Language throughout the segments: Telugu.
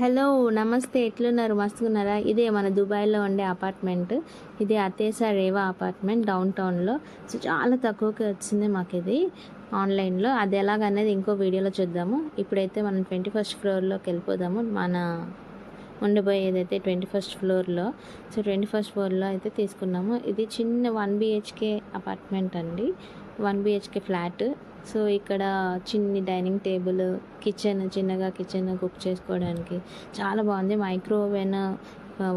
హలో నమస్తే. ఎట్లున్నారు? మస్తుకున్నారా ఇదే మన దుబాయ్లో ఉండే అపార్ట్మెంట్. ఇది అతేసా రేవా అపార్ట్మెంట్ డౌన్ టౌన్లో సో చాలా తక్కువకి వచ్చింది మాకు ఇది ఆన్లైన్లో. అది ఎలాగనేది ఇంకో వీడియోలో చూద్దాము. ఇప్పుడైతే మనం ట్వంటీ ఫస్ట్ ఫ్లోర్లోకి వెళ్ళిపోదాము. మన ఉండబోయేదైతే ట్వంటీ ఫస్ట్ ఫ్లోర్లో. సో ట్వంటీ ఫస్ట్ ఫ్లోర్లో అయితే తీసుకున్నాము. ఇది చిన్న వన్ బిహెచ్కే అపార్ట్మెంట్ అండి. One BHK flat. సో ఇక్కడ చిన్ని డైనింగ్ టేబుల్ కిచెన్ చిన్నగా కిచెన్ కుక్ చేసుకోవడానికి. చాలా బాగుంది. Microwave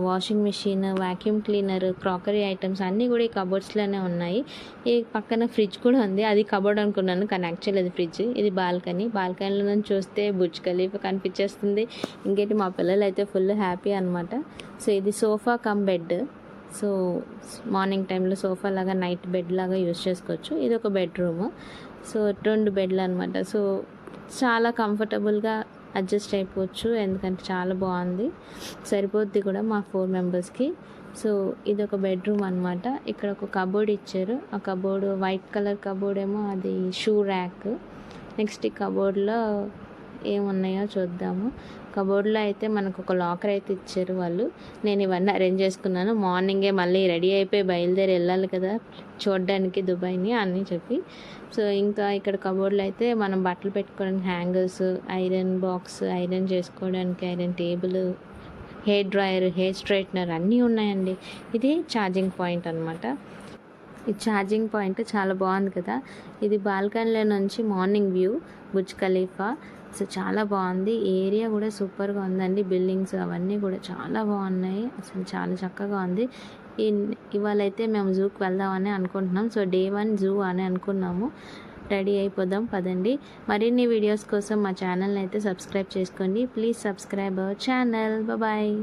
washing machine vacuum cleaner crockery items అన్నీ కూడా ఈ కబోర్డ్స్లోనే ఉన్నాయి. ఈ పక్కన ఫ్రిడ్జ్ కూడా ఉంది. అది కబోర్డ్ అనుకున్నాను కానీ యాక్చువల్ అది ఫ్రిడ్జ్. ఇది బాల్కనీ. బాల్కనీలో నుంచి చూస్తే బుజ్ ఖలీఫా కనిపించేస్తుంది. ఇంకేంటి మా పిల్లలు అయితే ఫుల్ హ్యాపీ అనమాట సో ఇది sofa cum bed. So morning టైంలో సోఫా లాగా నైట్ బెడ్ లాగా యూస్ చేసుకోవచ్చు. ఇది ఒక బెడ్రూమ్. సో రెండు బెడ్లు అనమాట సో చాలా కంఫర్టబుల్గా అడ్జస్ట్ అయిపోవచ్చు. ఎందుకంటే చాలా బాగుంది. సరిపోద్ది కూడా మా ఫోర్ మెంబర్స్కి. సో ఇది ఒక బెడ్రూమ్ అనమాట ఇక్కడ ఒక కబోర్డ్ ఇచ్చారు. ఆ కబోర్డ్ వైట్ కలర్ కబోర్డ్ ఏమో అది షూ ర్యాక్. నెక్స్ట్ ఈ కబోర్డ్లో ఏమున్నాయో చూద్దాము. కబోర్డ్లో అయితే మనకు ఒక లాకర్ అయితే ఇచ్చారు వాళ్ళు. నేను ఇవన్నీ అరేంజ్ చేసుకున్నాను. మార్నింగే మళ్ళీ రెడీ అయిపోయి బయలుదేరి వెళ్ళాలి కదా చూడడానికి దుబాయ్ని అని చెప్పి. సో ఇంకా ఇక్కడ కబోర్డ్లో అయితే మనం బట్టలు పెట్టుకోవడానికి హ్యాంగర్స్ ఐరన్ బాక్స్ ఐరన్ చేసుకోవడానికి iron table hair dryer hair straightener అన్నీ ఉన్నాయండి. ఇది ఛార్జింగ్ పాయింట్ అనమాట ఈ ఛార్జింగ్ పాయింట్ చాలా బాగుంది కదా. ఇది బాల్కనీలో నుంచి morning view Burj Khalifa. So చాలా బాగుంది. ఏరియా కూడా సూపర్గా ఉందండి. బిల్డింగ్స్ అవన్నీ కూడా చాలా బాగున్నాయి. అసలు చాలా చక్కగా ఉంది. ఇవాళ అయితే మేము జూకి వెళ్దామని అనుకుంటున్నాం. సో డే వన్ జూ అని అనుకున్నాము. రెడీ అయిపోదాం. పదండి. మరిన్ని వీడియోస్ కోసం మా ఛానల్ని అయితే సబ్స్క్రైబ్ చేసుకోండి. Please subscribe our channel bye